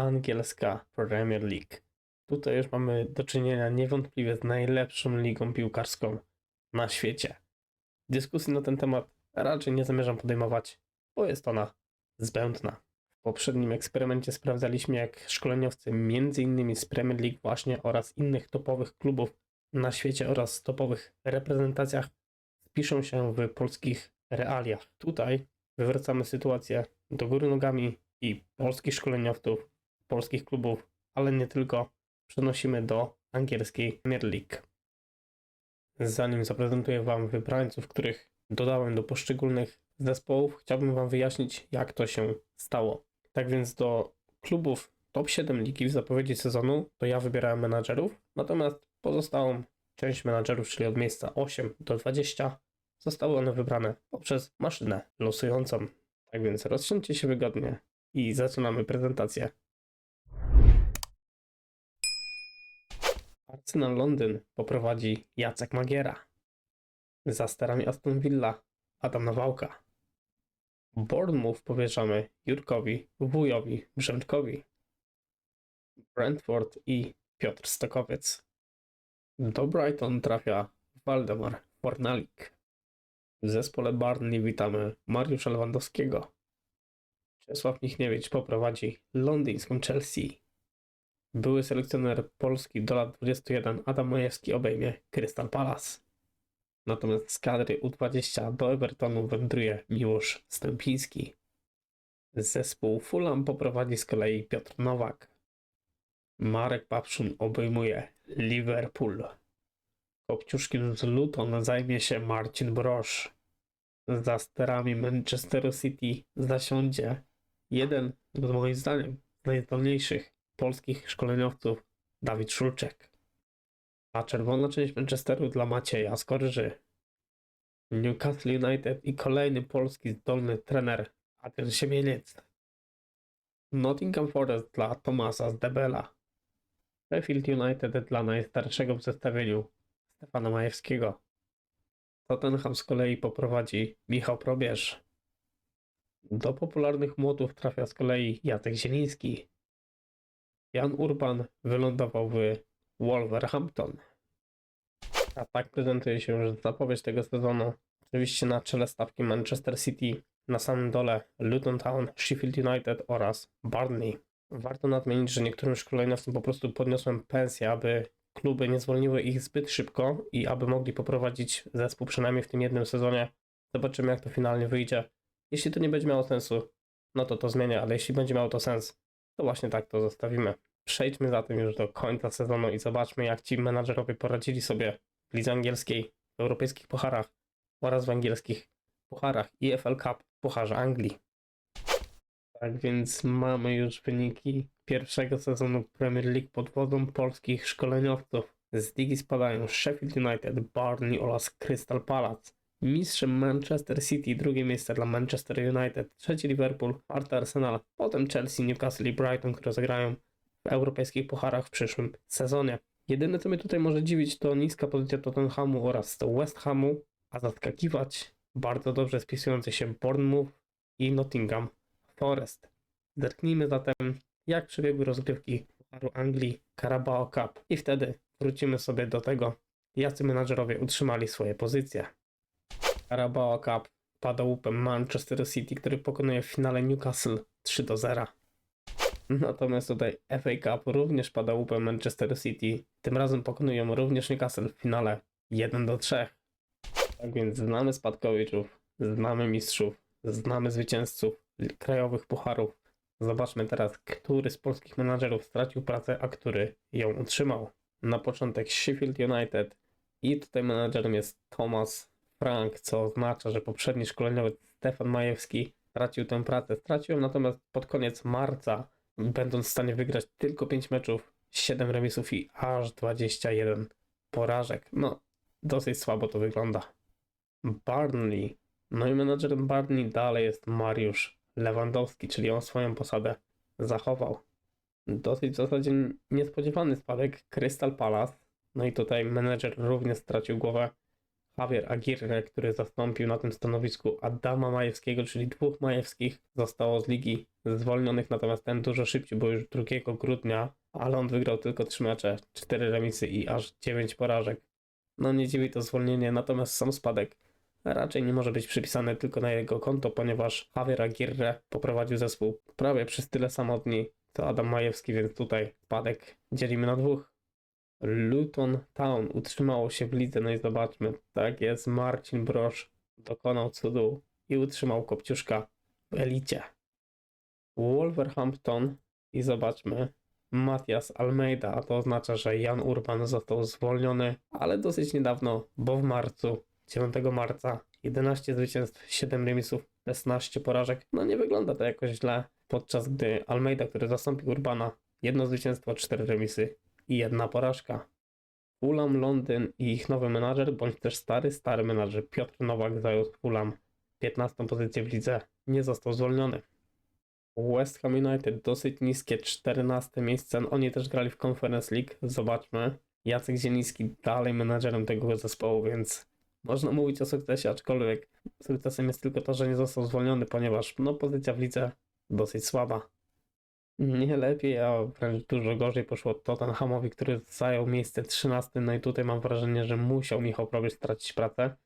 angielska Premier League. Tutaj już mamy do czynienia niewątpliwie z najlepszą ligą piłkarską na świecie. Dyskusji na ten temat raczej nie zamierzam podejmować, bo jest ona zbędna. W poprzednim eksperymencie sprawdzaliśmy, jak szkoleniowcy m.in. z Premier League właśnie oraz innych topowych klubów na świecie oraz topowych reprezentacjach spiszą się w polskich realiach. Tutaj wywracamy sytuację do góry nogami i polskich szkoleniowców, polskich klubów, ale nie tylko, przenosimy do angielskiej Premier League. Zanim zaprezentuję Wam wybrańców, których dodałem do poszczególnych zespołów, chciałbym Wam wyjaśnić, jak to się stało. Tak więc do klubów top 7 ligi w zapowiedzi sezonu to ja wybierałem menadżerów, natomiast pozostałą część menadżerów, czyli od miejsca 8 do 20, zostały one wybrane poprzez maszynę losującą. Tak więc rozsiądźcie się wygodnie i zaczynamy prezentację. Arsenal Londyn poprowadzi Jacek Magiera. Za sterami Aston Villa Adam Nawałka. Bournemouth powierzamy Jurkowi Wujowi Brzęczkowi. Brentford i Piotr Stokowiec. Do Brighton trafia Waldemar Fornalik. W zespole Barney witamy Mariusza Lewandowskiego. Czesław Michniewicz poprowadzi londyńską Chelsea. Były selekcjoner Polski do lat 21 Adam Majewski obejmie Crystal Palace. Natomiast z kadry U20 do Evertonu wędruje Miłosz Stępiński. Zespół Fulham poprowadzi z kolei Piotr Nowak. Marek Papszun obejmuje Liverpool. Kopciuszkiem z Luton zajmie się Marcin Brosz. Za sterami Manchesteru City zasiądzie jeden z moim zdaniem najzdolniejszych polskich szkoleniowców Dawid Szulczek. A czerwona część Manchesteru dla Macieja Skorży. Newcastle United i kolejny polski zdolny trener Adrian Siemieniec. Nottingham Forest dla Tomasa Zdebela. Sheffield United dla najstarszego w zestawieniu Stefana Majewskiego. Tottenham z kolei poprowadzi Michał Probierz. Do popularnych młotów trafia z kolei Jacek Zieliński. Jan Urban wylądował w Wolverhampton. A tak prezentuje się już zapowiedź tego sezonu. Oczywiście na czele stawki Manchester City, na samym dole Luton Town, Sheffield United oraz Barney. Warto nadmienić, że niektórym szkoleniowcom po prostu podniosłem pensję, aby kluby nie zwolniły ich zbyt szybko i aby mogli poprowadzić zespół przynajmniej w tym jednym sezonie. Zobaczymy jak to finalnie wyjdzie. Jeśli to nie będzie miało sensu, no to to zmienię, ale jeśli będzie miało to sens, to właśnie tak to zostawimy. Przejdźmy zatem już do końca sezonu i zobaczmy, jak ci menadżerowie poradzili sobie w lidze angielskiej, w europejskich pucharach oraz w angielskich pucharach EFL Cup, pucharze Anglii. Tak więc mamy już wyniki pierwszego sezonu Premier League pod wodą polskich szkoleniowców. Z ligi spadają Sheffield United, Barney oraz Crystal Palace. Mistrzem Manchester City, drugie miejsce dla Manchester United, trzeci Liverpool, czwarty Arsenal, potem Chelsea, Newcastle i Brighton, które zagrają w europejskich pucharach w przyszłym sezonie. Jedyne co mnie tutaj może dziwić to niska pozycja Tottenhamu oraz West Hamu, a zaskakiwać bardzo dobrze spisujący się Bournemouth i Nottingham Forest. Zerknijmy zatem jak przebiegły rozgrywki Pucharu Anglii Carabao Cup i wtedy wrócimy sobie do tego, jacy menadżerowie utrzymali swoje pozycje. Carabao Cup pada łupem Manchester City, który pokonuje w finale Newcastle 3 do 0. Natomiast tutaj FA Cup również pada łupem Manchester City. Tym razem pokonują również Newcastle w finale 1 do 3. Tak więc znamy spadkowiczów, znamy mistrzów, znamy zwycięzców krajowych pucharów. Zobaczmy teraz, który z polskich menadżerów stracił pracę, a który ją utrzymał. Na początek Sheffield United i tutaj menadżerem jest Thomas Frank, co oznacza, że poprzedni szkoleniowiec Stefan Majewski stracił tę pracę. Stracił ją natomiast pod koniec marca, będąc w stanie wygrać tylko 5 meczów, 7 remisów i aż 21 porażek. No, dosyć słabo to wygląda. Barnley. No i menadżerem Barnley dalej jest Mariusz Lewandowski, czyli on swoją posadę zachował. Dosyć w zasadzie niespodziewany spadek Crystal Palace. No i tutaj menedżer również stracił głowę. Javier Aguirre, który zastąpił na tym stanowisku Adama Majewskiego, czyli dwóch Majewskich, zostało z ligi zwolnionych, natomiast ten dużo szybciej, bo już 2 grudnia, ale on wygrał tylko 3 mecze, 4 remisy i aż 9 porażek. No nie dziwi to zwolnienie, natomiast sam spadek raczej nie może być przypisany tylko na jego konto, ponieważ Javier Aguirre poprowadził zespół prawie przez tyle samo dni co Adam Majewski, więc tutaj spadek dzielimy na dwóch. Luton Town utrzymało się w lidze, no i zobaczmy, tak jest, Marcin Brosz dokonał cudu i utrzymał Kopciuszka w elicie. Wolverhampton i zobaczmy, Matias Almeida, a to oznacza, że Jan Urban został zwolniony, ale dosyć niedawno, bo w marcu, 9 marca, 11 zwycięstw, 7 remisów, 16 porażek. No nie wygląda to jakoś źle, podczas gdy Almeida, który zastąpił Urbana, jedno zwycięstwo, 4 remisy i jedna porażka. Fulham, Londyn i ich nowy menadżer, bądź też stary, stary menadżer Piotr Nowak zajął Fulham 15 pozycję w lidze, nie został zwolniony. West Ham United dosyć niskie 14 miejsce. Oni też grali w Conference League. Zobaczmy. Jacek Zieliński dalej menadżerem tego zespołu, więc można mówić o sukcesie, aczkolwiek sukcesem jest tylko to, że nie został zwolniony, ponieważ no, pozycja w lidze dosyć słaba. Nie lepiej, a wręcz dużo gorzej poszło Tottenhamowi, który zajął miejsce 13. No i tutaj mam wrażenie, że musiał Michał Probierz stracić pracę.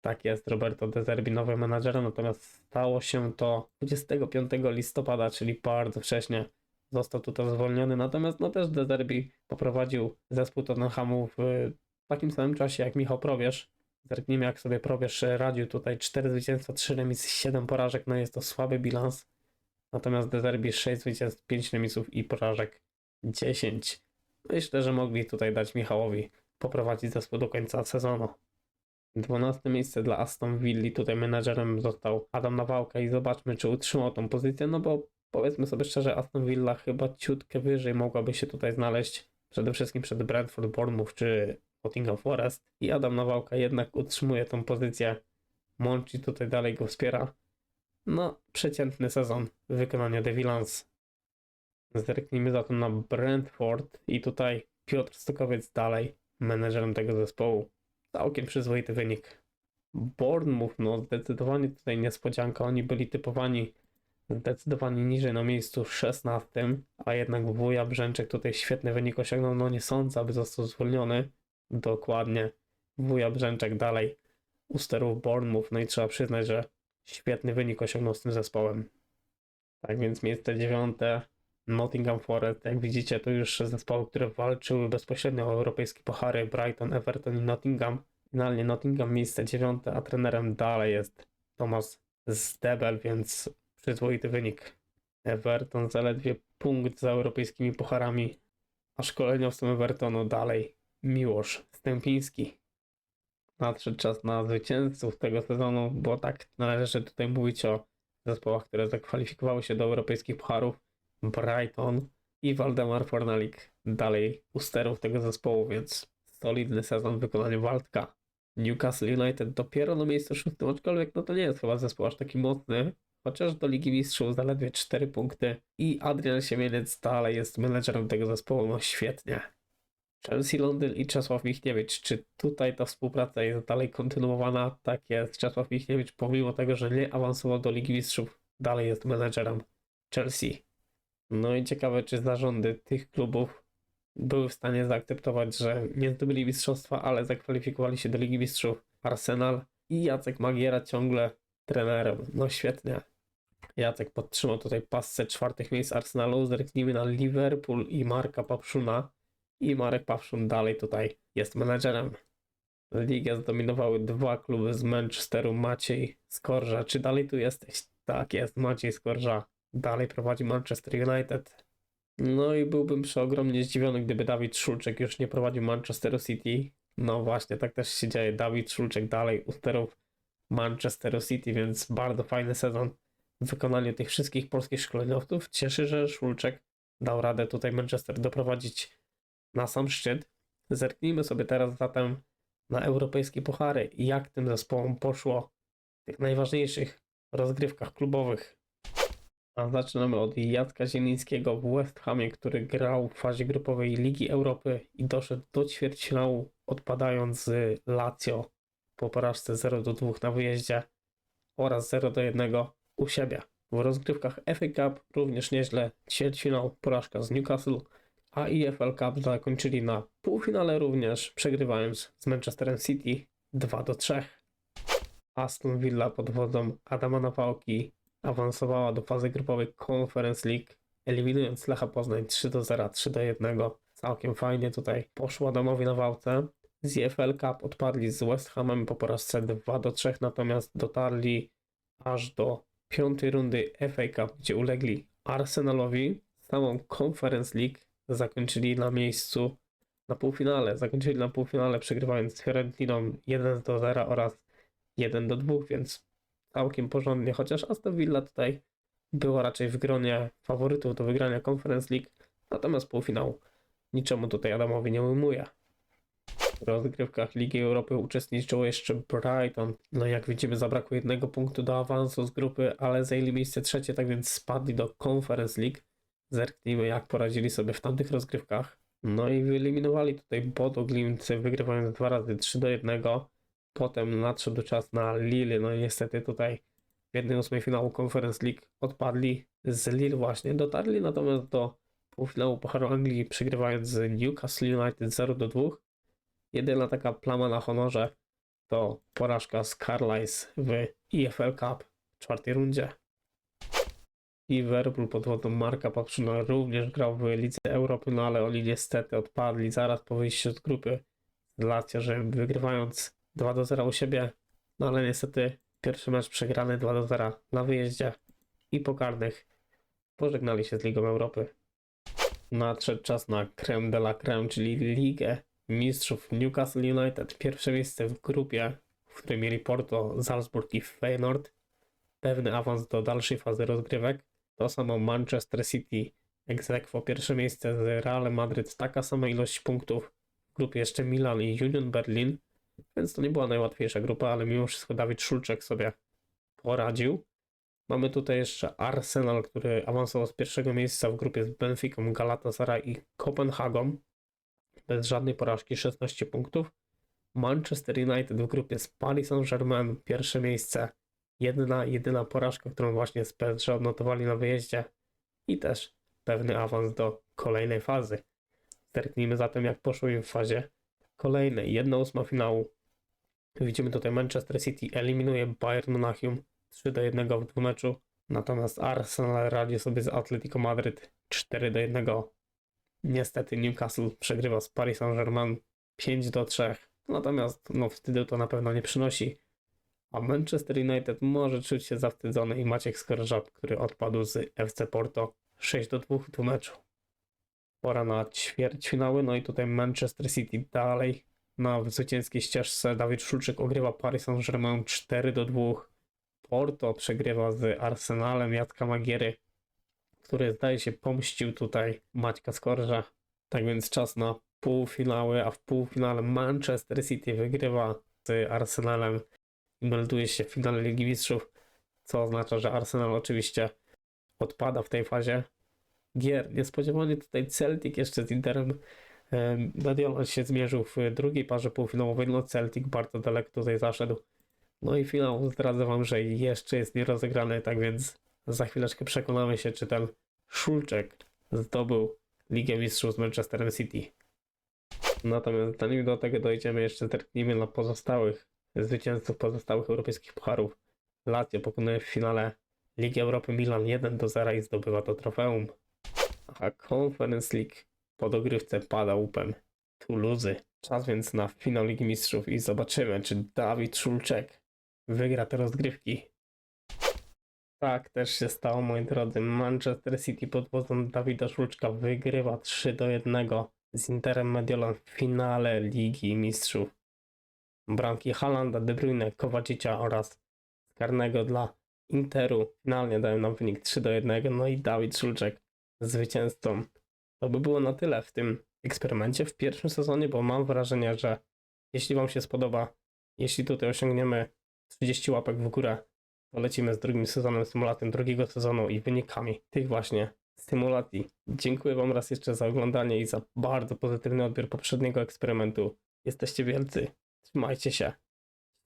Tak jest, Roberto De Zerbi nowym menadżerem, natomiast stało się to 25 listopada, czyli bardzo wcześnie został tutaj zwolniony. Natomiast no też De Zerbi poprowadził zespół Tottenhamu w takim samym czasie jak Michał Probierz. Zerknijmy jak sobie Probierz radził tutaj 4 zwycięstwa, 3 remisy, 7 porażek, no jest to słaby bilans. Natomiast De Zerbi 6 zwycięstw, 5 remisów i porażek 10. Myślę, że mogli tutaj dać Michałowi poprowadzić zespół do końca sezonu. 12 miejsce dla Aston Villa. Tutaj menadżerem został Adam Nawałka i zobaczmy, czy utrzymał tą pozycję. No bo powiedzmy sobie szczerze, Aston Villa chyba ciutkę wyżej mogłaby się tutaj znaleźć. Przede wszystkim przed Brentford, Bournemouth czy Nottingham Forest. I Adam Nawałka jednak utrzymuje tą pozycję. Monchi tutaj dalej go wspiera. No, przeciętny sezon w wykonaniu. Zerknijmy zatem na Brentford i tutaj Piotr Stokowiec dalej menedżerem tego zespołu całkiem przyzwoity wynik. Bournemouth, no zdecydowanie tutaj niespodzianka. Oni byli typowani zdecydowanie niżej na miejscu 16, a jednak wuja Brzęczek tutaj świetny wynik osiągnął. No nie sądzę, aby został zwolniony. Dokładnie. Wuja Brzęczek dalej u sterów Bournemouth. No i trzeba przyznać, że świetny wynik osiągnął z tym zespołem. Tak więc miejsce dziewiąte. Nottingham Forest, jak widzicie, to już zespoły, które walczyły bezpośrednio o europejskie puchary, Brighton, Everton i Nottingham. Finalnie Nottingham miejsce dziewiąte, a trenerem dalej jest Thomas Zdebel, więc przyzwoity wynik. Everton zaledwie punkt za europejskimi pucharami, a szkoleniowcem Evertonu dalej Miłosz Stępiński. Nadszedł czas na zwycięzców tego sezonu, bo tak należy tutaj mówić o zespołach, które zakwalifikowały się do europejskich pucharów. Brighton i Waldemar Fornalik dalej u sterów tego zespołu, więc solidny sezon w wykonaniu Waldka. Newcastle United dopiero na miejscu szóstym, aczkolwiek no to nie jest chyba zespół aż taki mocny, chociaż do Ligi Mistrzów zaledwie 4 punkty i Adrian Siemieniec dalej jest menedżerem tego zespołu, no świetnie. Chelsea Londyn i Czesław Michniewicz, czy tutaj ta współpraca jest dalej kontynuowana? Tak jest, Czesław Michniewicz pomimo tego, że nie awansował do Ligi Mistrzów, dalej jest menedżerem Chelsea. No i ciekawe, czy zarządy tych klubów były w stanie zaakceptować, że nie zdobyli mistrzostwa, ale zakwalifikowali się do Ligi Mistrzów. Arsenal i Jacek Magiera ciągle trenerem. No świetnie. Jacek podtrzymał tutaj pasce czwartych miejsc Arsenalu. Zerknijmy na Liverpool i Marka Papszuna. I Marek Papszun dalej tutaj jest menedżerem. Ligę zdominowały dwa kluby z Manchesteru. Maciej Skorża. Czy dalej tu jesteś? Tak jest, Maciej Skorża dalej prowadzi Manchester United. No i byłbym przeogromnie zdziwiony, gdyby Dawid Szulczek już nie prowadził Manchesteru City. No właśnie, tak też się dzieje. Dawid Szulczek dalej u sterów Manchesteru City, więc bardzo fajny sezon w wykonaniu tych wszystkich polskich szkoleniowców. Cieszy, że Szulczek dał radę tutaj Manchester doprowadzić na sam szczyt. Zerknijmy sobie teraz zatem na europejskie puchary i jak tym zespołom poszło w tych najważniejszych rozgrywkach klubowych a zaczynamy od Jacka Zielińskiego w West Hamie, który grał w fazie grupowej Ligi Europy i doszedł do ćwierćfinału, odpadając z Lazio po porażce 0 do 2 na wyjeździe oraz 0 do 1 u siebie. W rozgrywkach FA Cup również nieźle, ćwierćfinał, porażka z Newcastle, a EFL Cup zakończyli na półfinale również, przegrywając z Manchesterem City 2 do 3. Aston Villa pod wodą Adama Nawałki awansowała do fazy grupowej Conference League, eliminując Lecha Poznań 3 do 0, 3 do 1. Całkiem fajnie tutaj poszło Adamowi na walce. Z EFL Cup odpadli z West Hamem po porażce 2 do 3, natomiast dotarli aż do piątej rundy FA Cup, gdzie ulegli Arsenalowi. Samą Conference League zakończyli na miejscu na półfinale. Zakończyli na półfinale przegrywając z Fiorentiną 1 do 0 oraz 1 do 2, więc całkiem porządnie, chociaż Aston Villa tutaj była raczej w gronie faworytów do wygrania Conference League, natomiast półfinał niczemu tutaj Adamowi nie ujmuje. W rozgrywkach Ligi Europy uczestniczyło jeszcze Brighton. No jak widzimy zabrakło jednego punktu do awansu z grupy, ale zajęli miejsce trzecie, tak więc spadli do Conference League. Zerknijmy jak poradzili sobie w tamtych rozgrywkach. No i wyeliminowali tutaj Bodo Glimt, wygrywając dwa razy 3 do 1. Potem nadszedł czas na Lille, no i niestety tutaj w 1-8 finału Conference League odpadli z Lille właśnie. Dotarli natomiast do półfinału Pucharu Anglii, przegrywając z Newcastle United 0 do 2. Jedyna taka plama na honorze to porażka z Carlisle w EFL Cup w czwartej rundzie. Liverpool pod wodą Marka Patrzyna również grał w Lidze Europy, no ale oni niestety odpadli zaraz po wyjściu z grupy z Lazio, wygrywając 2 do 0 u siebie, no ale niestety pierwszy mecz przegrany 2 do 0 na wyjeździe i po karnych pożegnali się z Ligą Europy. Nadszedł czas na creme de la creme, czyli Ligę Mistrzów Newcastle United. Pierwsze miejsce w grupie, w której mieli Porto, Salzburg i Feyenoord. Pewny awans do dalszej fazy rozgrywek. To samo Manchester City, ex pierwsze miejsce z Realem Madryt, taka sama ilość punktów. W grupie jeszcze Milan i Union Berlin, więc to nie była najłatwiejsza grupa, ale mimo wszystko Dawid Szulczek sobie poradził. Mamy tutaj jeszcze Arsenal, który awansował z pierwszego miejsca w grupie z Benficą, Galatasaray i Kopenhagą. Bez żadnej porażki, 16 punktów. Manchester United w grupie z Paris Saint-Germain, pierwsze miejsce. Jedna, jedyna porażka, którą właśnie PSG odnotowali na wyjeździe. I też pewny awans do kolejnej fazy. Zerknijmy zatem, jak poszło im w fazie kolejnej. 1-8 finału. Widzimy tutaj Manchester City eliminuje Bayern Monachium 3 do 1 w dwumeczu. Natomiast Arsenal radzi sobie z Atletico Madryt 4 do 1. Niestety Newcastle przegrywa z Paris Saint-Germain 5 do 3. Natomiast no, wstydu to na pewno nie przynosi. A Manchester United może czuć się zawstydzony i Maciek Skorżap, który odpadł z FC Porto 6 do 2 w dwumeczu. Pora na ćwierćfinały, no i tutaj Manchester City dalej na zwycięskiej ścieżce. Dawid Szulczyk ogrywa Paris Saint-Germain 4 do 2. Porto przegrywa z Arsenalem Jacka Magiery, który zdaje się pomścił tutaj Maćka Skorża. Tak więc czas na półfinały, a w półfinale Manchester City wygrywa z Arsenalem i melduje się w finale Ligi Mistrzów, co oznacza, że Arsenal oczywiście odpada w tej fazie gier. Niespodziewanie tutaj Celtic jeszcze z Interem em, Mediolan się zmierzył w drugiej parze półfinałowej, no Celtic bardzo daleko tutaj zaszedł. No i finał zdradzę wam, że jeszcze jest nierozegrany, tak więc za chwileczkę przekonamy się, czy ten Szulczek zdobył Ligę Mistrzów z Manchesterem City. Natomiast zanim do tego dojdziemy, jeszcze zerknijmy na pozostałych zwycięzców pozostałych europejskich pucharów. Lazio pokonuje w finale Ligi Europy Milan 1 do 0 i zdobywa to trofeum. A Conference League po dogrywce pada łupem Toulouse. Czas więc na finał Ligi Mistrzów i zobaczymy, czy Dawid Szulczek wygra te rozgrywki. Tak też się stało, moi drodzy. Manchester City pod wodzą Dawida Szulczka wygrywa 3 do 1 z Interem Mediolan w finale Ligi Mistrzów. Bramki Halanda, De Bruyne, Kowacicia oraz karnego dla Interu finalnie dają nam wynik 3 do 1. No i Dawid Szulczek zwycięzcą. To by było na tyle w tym eksperymencie w pierwszym sezonie, bo mam wrażenie, że jeśli Wam się spodoba, jeśli tutaj osiągniemy 30 łapek w górę, to lecimy z drugim sezonem symulatem drugiego sezonu i wynikami tych właśnie symulacji. Dziękuję Wam raz jeszcze za oglądanie i za bardzo pozytywny odbiór poprzedniego eksperymentu. Jesteście wielcy. Trzymajcie się.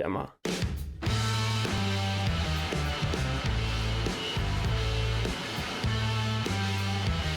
Siema.